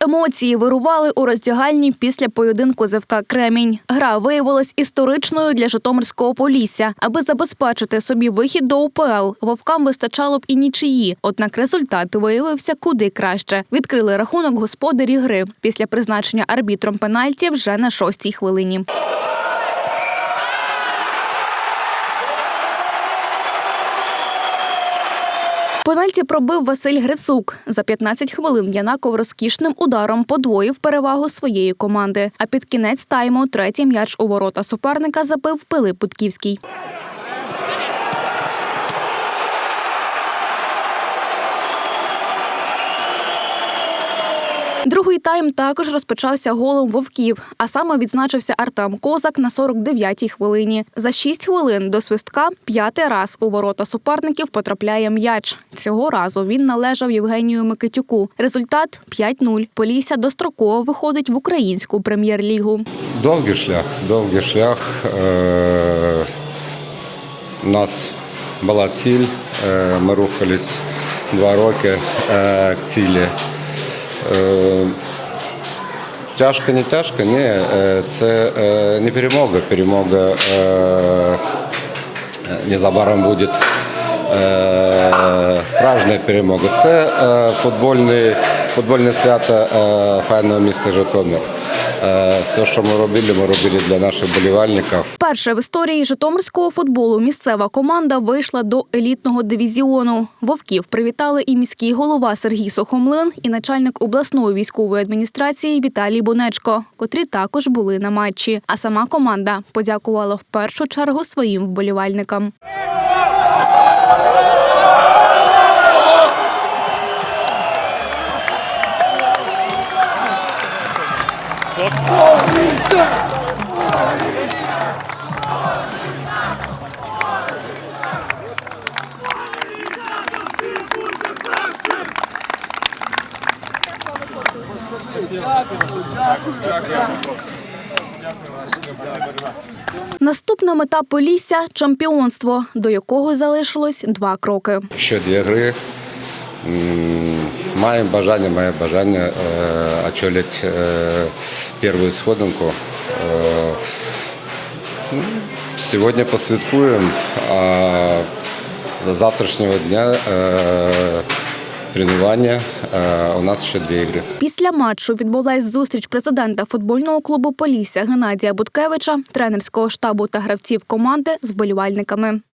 Емоції вирували у роздягальні після поєдинку з Кремінь. Гра виявилась історичною для Житомирського Полісся. Аби забезпечити собі вихід до УПЛ, вовкам вистачало б і нічиї. Однак результат виявився куди краще. Відкрили рахунок господарі гри після призначення арбітром пенальті вже на шостій хвилині. Пенальті пробив Василь Грицук. За 15 хвилин Янаков розкішним ударом подвоїв перевагу своєї команди. А під кінець тайму третій м'яч у ворота суперника забив Пилип Путківський. Другий тайм також розпочався голом вовків, а саме відзначився Артем Козак на 49-й хвилині. За 6 хвилин до свистка п'ятий раз у ворота суперників потрапляє м'яч. Цього разу він належав Євгенію Микитюку. Результат 5-0. Полісся достроково виходить в українську прем'єр-лігу. Довгий шлях, довгий шлях. Е, У нас була ціль, е, ми рухались два роки е, к цілі. Е, Тяжко, не тяжко, ні, е, це е, не перемога. Перемога незабаром буде справжня перемога. Це футбольне, свято файного міста Житомир. Е, Все, що ми робили, ми робили для наших болівальників. Перша в історії житомирського футболу місцева команда вийшла до елітного дивізіону. Вовків привітали і міський голова Сергій Сухомлин, і начальник обласної військової адміністрації Віталій Бонечко, котрі також були на матчі. А сама команда подякувала в першу чергу своїм вболівальникам. Наступна мета Полісся чемпіонство, до якого залишилось два кроки. Ще дві гри. М, Маємо бажання, має бажання е, очолити е, першу сходинку. Е, ну, Сьогодні посвяткуємо, а до завтрашнього дня тренування. У нас ще дві ігри. Після матчу відбулась зустріч президента футбольного клубу Полісся Геннадія Буткевича, тренерського штабу та гравців команди з вболівальниками.